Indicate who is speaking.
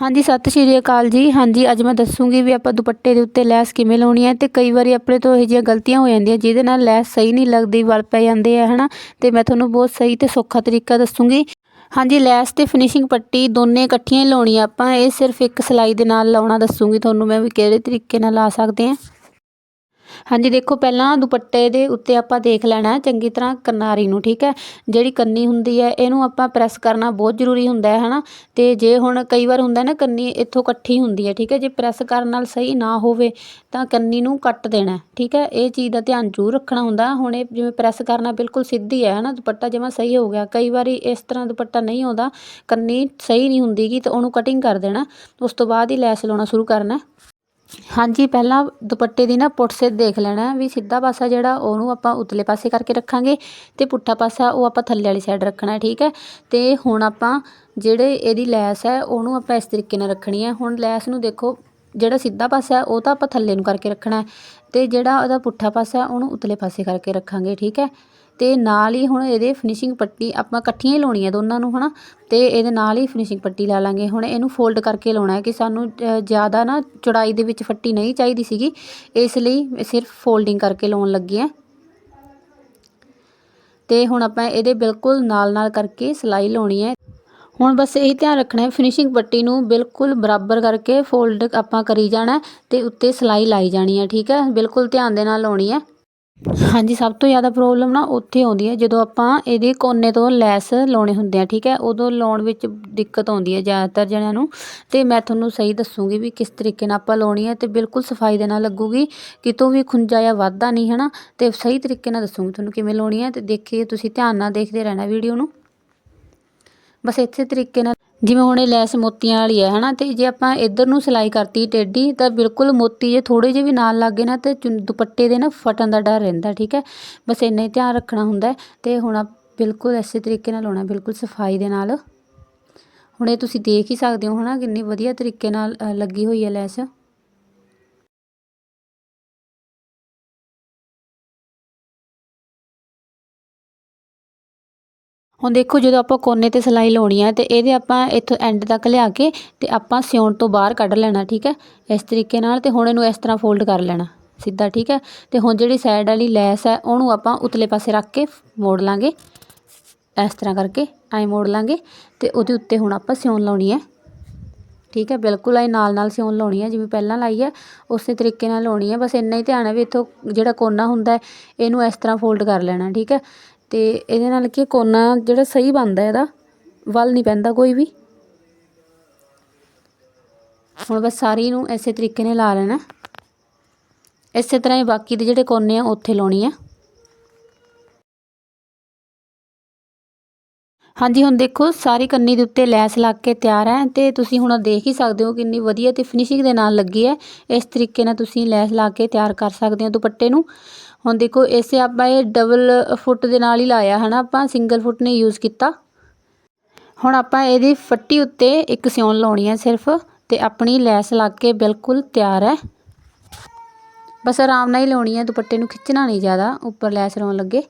Speaker 1: ਹਾਂਜੀ, ਸਤਿ ਸ਼੍ਰੀ ਅਕਾਲ ਜੀ। ਹਾਂਜੀ, ਅੱਜ ਮੈਂ ਦੱਸੂਗੀ ਵੀ ਆਪਾਂ ਦੁਪੱਟੇ ਦੇ ਉੱਤੇ ਲੈਸ ਕਿਵੇਂ ਲਾਉਣੀ ਹੈ ਤੇ ਕਈ ਵਾਰੀ ਆਪਣੇ ਤੋਂ ਇਹੋ ਜਿਹੀਆਂ ਗਲਤੀਆਂ ਹੋ ਜਾਂਦੀਆਂ, ਜਿਹਦੇ ਨਾਲ ਲੈਸ ਸਹੀ ਨਹੀਂ ਲੱਗਦੀ, ਵਲ ਪੈ ਜਾਂਦੇ ਆ, ਹਨਾ? ਤੇ ਮੈਂ ਤੁਹਾਨੂੰ ਬਹੁਤ ਸਹੀ ਤੇ ਸੌਖਾ ਤਰੀਕਾ ਦੱਸੂਗੀ। ਹਾਂਜੀ, ਲੈਸ ਤੇ ਫਿਨਿਸ਼ਿੰਗ ਪੱਟੀ ਦੋਨੇ ਇਕੱਠੀਆਂ ਹੀ ਲਾਉਣੀ ਆਪਾਂ। ਇਹ ਸਿਰਫ ਇੱਕ ਸਿਲਾਈ ਦੇ ਨਾਲ ਲਾਉਣਾ ਦੱਸੂਗੀ ਤੁਹਾਨੂੰ ਮੈਂ ਵੀ ਕਿਹੜੇ ਤਰੀਕੇ ਨਾਲ ਲਾ ਸਕਦੇ ਆ ਹਾਂਜੀ, ਦੇਖੋ ਪਹਿਲਾਂ ਦੁਪੱਟੇ ਦੇ ਉੱਤੇ ਆਪਾਂ ਦੇਖ ਲੈਣਾ ਚੰਗੀ ਤਰ੍ਹਾਂ ਕਿਨਾਰੀ ਨੂੰ, ਠੀਕ ਹੈ? ਜਿਹੜੀ ਕੰਨੀ ਹੁੰਦੀ ਹੈ, ਇਹਨੂੰ ਆਪਾਂ ਪ੍ਰੈਸ ਕਰਨਾ ਬਹੁਤ ਜ਼ਰੂਰੀ ਹੁੰਦਾ ਹੈ, ਹਨਾ? ਤੇ ਜੇ ਹੁਣ ਕਈ ਵਾਰ ਹੁੰਦਾ ਨਾ, ਕੰਨੀ ਇੱਥੋਂ ਇਕੱਠੀ ਹੁੰਦੀ ਹੈ, ਠੀਕ ਹੈ? ਜੇ ਪ੍ਰੈਸ ਕਰਨ ਨਾਲ ਸਹੀ ਨਾ ਹੋਵੇ, ਤਾਂ ਕੰਨੀ ਨੂੰ ਕੱਟ ਦੇਣਾ ਠੀਕ ਹੈ? ਇਹ ਚੀਜ਼ ਦਾ ਧਿਆਨ ਜ਼ਰੂਰ ਰੱਖਣਾ ਹੁੰਦਾ ਹੁਣ ਇਹ ਜਿਵੇਂ ਪ੍ਰੈਸ ਕਰਨਾ ਬਿਲਕੁਲ ਸਿੱਧੀ ਹੈ, ਹਨਾ? ਦੁਪੱਟਾ ਜਿਵੇਂ ਸਹੀ ਹੋ ਗਿਆ। ਕਈ ਵਾਰੀ ਇਸ ਤਰ੍ਹਾਂ ਦੁਪੱਟਾ ਨਹੀਂ ਆਉਂਦਾ, ਕੰਨੀ ਸਹੀ ਨਹੀਂ ਹੁੰਦੀਗੀ, ਤਾਂ ਉਹਨੂੰ ਕਟਿੰਗ ਕਰ ਦੇਣਾ। ਉਸ ਤੋਂ ਬਾਅਦ ਹੀ ਲੈਸ ਲਾਉਣਾ ਸ਼ੁਰੂ ਕਰਨਾ ਹਾਂਜੀ, ਪਹਿਲਾਂ ਦੁਪੱਟੇ ਦੀ ਨਾ ਪੁੱਠ ਸਿਰ ਦੇਖ ਲੈਣਾ ਵੀ ਸਿੱਧਾ ਪਾਸਾ ਜਿਹੜਾ ਉਹਨੂੰ ਆਪਾਂ ਉਤਲੇ ਪਾਸੇ ਕਰਕੇ ਰੱਖਾਂਗੇ ਤੇ ਪੁੱਠਾ ਪਾਸਾ ਉਹ ਆਪਾਂ ਥੱਲੇ ਵਾਲੀ ਸਾਈਡ ਰੱਖਣਾ ਠੀਕ ਹੈ? ਤੇ ਹੁਣ ਆਪਾਂ ਜਿਹੜੇ ਇਹਦੀ ਲੈਸ ਹੈ, ਉਹਨੂੰ ਆਪਾਂ ਇਸ ਤਰੀਕੇ ਨਾਲ ਰੱਖਣੀ ਹੈ। ਹੁਣ ਲੈਸ ਨੂੰ ਦੇਖੋ, ਜਿਹੜਾ ਸਿੱਧਾ ਪਾਸਾ ਹੈ, ਉਹ ਤਾਂ ਆਪਾਂ ਥੱਲੇ ਨੂੰ ਕਰਕੇ ਰੱਖਣਾ ਤੇ ਜਿਹੜਾ ਉਹਦਾ ਪੁੱਠਾ ਪਾਸਾ ਉਹਨੂੰ ਉਤਲੇ ਪਾਸੇ ਕਰਕੇ ਰੱਖਾਂਗੇ, ਠੀਕ ਹੈ? ਤੇ ਨਾਲ ਹੀ ਹੁਣ ਇਹਦੇ ਫਿਨਿਸ਼ਿੰਗ ਪੱਟੀ ਆਪਾਂ ਇਕੱਠੀਆਂ ਹੀ ਲਾਉਣੀ ਹੈ ਦੋਨਾਂ ਨੂੰ, ਹਨਾ? ਤੇ ਇਹਦੇ ਨਾਲ ਹੀ ਫਿਨਿਸ਼ਿੰਗ ਪੱਟੀ ਲਾ ਲਾਂਗੇ। ਹੁਣ ਇਹਨੂੰ ਫੋਲਡ ਕਰਕੇ ਲਾਉਣਾ ਹੈ ਕਿ ਸਾਨੂੰ ਜ਼ਿਆਦਾ ਨਾ ਚੌੜਾਈ ਦੇ ਵਿੱਚ ਫੱਟੀ ਨਹੀਂ ਚਾਹੀਦੀ ਸੀਗੀ। ਇਸ ਲਈ ਸਿਰਫ ਫੋਲਡਿੰਗ ਕਰਕੇ ਲਾਉਣ ਲੱਗੇ ਆ ਤੇ ਹੁਣ ਆਪਾਂ ਇਹਦੇ ਬਿਲਕੁਲ ਨਾਲ ਨਾਲ ਕਰਕੇ ਸਿਲਾਈ ਲਾਉਣੀ ਹੈ। ਹੁਣ ਬਸ ਇਹ ਧਿਆਨ ਰੱਖਣਾ ਹੈ ਫਿਨਿਸ਼ਿੰਗ ਪੱਟੀ ਨੂੰ ਬਿਲਕੁਲ ਬਰਾਬਰ ਕਰਕੇ ਫੋਲਡ ਆਪਾਂ ਕਰੀ ਜਾਣਾ ਤੇ ਉੱਤੇ ਸਿਲਾਈ ਲਾਈ ਜਾਣੀ ਹੈ, ਠੀਕ ਹੈ? ਬਿਲਕੁਲ ਧਿਆਨ ਦੇ ਨਾਲ ਲਾਉਣੀ ਹੈ। ਹਾਂਜੀ, ਸਭ ਤੋਂ ਜ਼ਿਆਦਾ ਪ੍ਰੋਬਲਮ ਨਾ ਉੱਥੇ ਆਉਂਦੀ ਹੈ, ਜਦੋਂ ਆਪਾਂ ਇਹਦੇ ਕੋਨੇ ਤੋਂ ਲੈਸ ਲਾਉਣੇ ਹੁੰਦੇ ਆ, ਠੀਕ ਹੈ? ਉਦੋਂ ਲਾਉਣ ਵਿੱਚ ਦਿੱਕਤ ਆਉਂਦੀ ਹੈ ਜ਼ਿਆਦਾਤਰ ਜਣਿਆਂ ਨੂੰ। ਅਤੇ ਮੈਂ ਤੁਹਾਨੂੰ ਸਹੀ ਦੱਸੂਗੀ ਵੀ ਕਿਸ ਤਰੀਕੇ ਨਾਲ ਆਪਾਂ ਲਾਉਣੀ ਹੈ ਅਤੇ ਬਿਲਕੁਲ ਸਫ਼ਾਈ ਦੇ ਨਾਲ ਲੱਗੂਗੀ। ਕਿਤੋਂ ਵੀ ਖੁੰਝਾ ਜਾਂ ਵਾਧਾ ਨਹੀਂ, ਹੈ ਨਾ? ਅਤੇ ਸਹੀ ਤਰੀਕੇ ਨਾਲ ਦੱਸੂਗੀ ਤੁਹਾਨੂੰ ਕਿਵੇਂ ਲਾਉਣੀ ਹੈ ਅਤੇ ਦੇਖੀਏ ਤੁਸੀਂ ਧਿਆਨ ਨਾਲ ਦੇਖਦੇ ਰਹਿਣਾ ਵੀਡੀਓ ਨੂੰ। ਬਸ ਇਸੇ ਤਰੀਕੇ ਨਾਲ ਜਿਵੇਂ ਹੁਣ ਇਹ ਲੈਸ ਮੋਤੀਆਂ ਵਾਲੀ ਹੈ, ਹਨਾ, ਤੇ ਜੇ ਆਪਾਂ ਇੱਧਰ ਨੂੰ ਸਿਲਾਈ ਕਰਤੀ ਟੇਢੀ ਤਾਂ ਬਿਲਕੁਲ ਮੋਤੀ ਜੇ ਥੋੜੇ ਜਿਹੇ ਵੀ ਨਾਲ ਲੱਗ ਗਏ ਨਾ, ਤੇ ਦੁਪੱਟੇ ਦੇ ਨਾ ਫਟਣ ਦਾ ਡਰ ਰਹਿੰਦਾ, ਠੀਕ ਹੈ? ਬਸ ਇੰਨਾ ਹੀ ਧਿਆਨ ਰੱਖਣਾ ਹੁੰਦਾ ਤੇ ਹੁਣ ਬਿਲਕੁਲ ਇਸੇ ਤਰੀਕੇ ਨਾਲ ਲਾਉਣਾ, ਬਿਲਕੁਲ ਸਫ਼ਾਈ ਦੇ ਨਾਲ। ਹੁਣ ਇਹ ਤੁਸੀਂ ਦੇਖ ਹੀ ਸਕਦੇ ਹੋ, ਹਨਾ, ਕਿੰਨੀ ਵਧੀਆ ਤਰੀਕੇ ਨਾਲ ਲੱਗੀ ਹੋਈ ਹੈ ਲੈਸ। ਹੁਣ ਦੇਖੋ ਜਦੋਂ ਆਪਾਂ ਕੋਨੇ ਤੇ ਸਿਲਾਈ ਲਾਉਣੀ ਹੈ ਤੇ ਇਹਦੇ ਆਪਾਂ ਇੱਥੋਂ ਐਂਡ ਤੱਕ ਲਿਆ ਕੇ ਤੇ ਆਪਾਂ ਸਿਉਣ ਤੋਂ ਬਾਹਰ ਕੱਢ ਲੈਣਾ, ਠੀਕ ਹੈ? ਇਸ ਤਰੀਕੇ ਨਾਲ ਤੇ ਹੁਣ ਇਹਨੂੰ ਇਸ ਤਰ੍ਹਾਂ ਫੋਲਡ ਕਰ ਲੈਣਾ, ਸਿੱਧਾ, ਠੀਕ ਹੈ? ਤੇ ਹੁਣ ਜਿਹੜੀ ਸਾਈਡ ਵਾਲੀ ਲੈਸ ਹੈ, ਉਹਨੂੰ ਆਪਾਂ ਉਤਲੇ ਪਾਸੇ ਰੱਖ ਕੇ ਮੋੜ ਲਾਂਗੇ। ਇਸ ਤਰ੍ਹਾਂ ਕਰਕੇ ਐ ਮੋੜ ਲਾਂਗੇ ਤੇ ਉਹਦੇ ਉੱਤੇ ਹੁਣ ਆਪਾਂ ਸਿਉਣ ਲਾਉਣੀ ਹੈ। ਠੀਕ ਹੈ? ਬਿਲਕੁਲ ਐ ਨਾਲ ਨਾਲ ਸਿਉਣ ਲਾਉਣੀ ਹੈ, ਜਿਵੇਂ ਪਹਿਲਾਂ ਲਾਈ ਹੈ, ਉਸੇ ਤਰੀਕੇ ਨਾਲ ਲਾਉਣੀ ਹੈ। ਬਸ ਇੰਨਾ ਹੀ ਧਿਆਨ ਹੈ ਵੀ ਇੱਥੋਂ ਜਿਹੜਾ ਕੋਨਾ ਹੁੰਦਾ ਇਹਨੂੰ ਇਸ ਤਰ੍ਹਾਂ ਫੋਲਡ ਕਰ ਲੈਣਾ, ਠੀਕ ਹੈ? ਤੇ ਇਹਦੇ ਨਾਲ ਕੀ ਕੋਨਾ ਜਿਹੜਾ ਸਹੀ ਬਣਦਾ ਇਹਦਾ, ਵੱਲ ਨਹੀਂ ਪੈਂਦਾ ਕੋਈ ਵੀ। ਹੁਣ ਬਸ ਸਾਰੀ ਨੂੰ ਇਸੇ ਤਰੀਕੇ ਨਾਲ ਲਾ ਲੈਣਾ। ਇਸੇ ਤਰ੍ਹਾਂ ਹੀ ਬਾਕੀ ਦੇ ਜਿਹੜੇ ਕੋਨੇ ਆ, ਉੱਥੇ ਲਾਉਣੀ ਆ। ਹਾਂਜੀ, ਹੁਣ ਦੇਖੋ, ਸਾਰੀ ਕੰਨੀ ਦੇ ਉੱਤੇ ਲੈਸ ਲਾ ਕੇ ਤਿਆਰ ਹੈ ਤੇ ਤੁਸੀਂ ਹੁਣ ਦੇਖ ਹੀ ਸਕਦੇ ਹੋ ਕਿੰਨੀ ਵਧੀਆ ਤੇ ਫਿਨਿਸ਼ਿੰਗ ਦੇ ਨਾਲ ਲੱਗੀ ਹੈ। ਇਸ ਤਰੀਕੇ ਨਾਲ ਤੁਸੀਂ ਲੈਸ ਲਾ ਕੇ ਤਿਆਰ ਕਰ ਸਕਦੇ ਹੋ ਦੁਪੱਟੇ ਨੂੰ। ਹੁਣ ਦੇਖੋ, ਇਸੇ ਆਪਾਂ ਇਹ ਡਬਲ ਫੁੱਟ ਦੇ ਨਾਲ ਹੀ ਲਾਇਆ, ਹਨਾ? ਆਪਾਂ ਸਿੰਗਲ ਫੁੱਟ ਨੇ ਯੂਜ਼ ਕੀਤਾ। ਹੁਣ ਆਪਾਂ ਇਹਦੀ ਫੱਟੀ ਉੱਤੇ ਇੱਕ ਸਿਉਣ ਲਾਉਣੀ ਹੈ ਸਿਰਫ, ਤੇ ਆਪਣੀ ਲੈਸ ਲੱਗ ਕੇ ਬਿਲਕੁਲ ਤਿਆਰ ਹੈ। ਬਸ ਆਰਾਮ ਨਾਲ ਹੀ ਲਾਉਣੀ ਹੈ, ਦੁਪੱਟੇ ਨੂੰ ਖਿੱਚਣਾ ਨਹੀਂ ਜ਼ਿਆਦਾ, ਉੱਪਰ ਲੈਸ ਲਾਉਣ ਲੱਗੇ।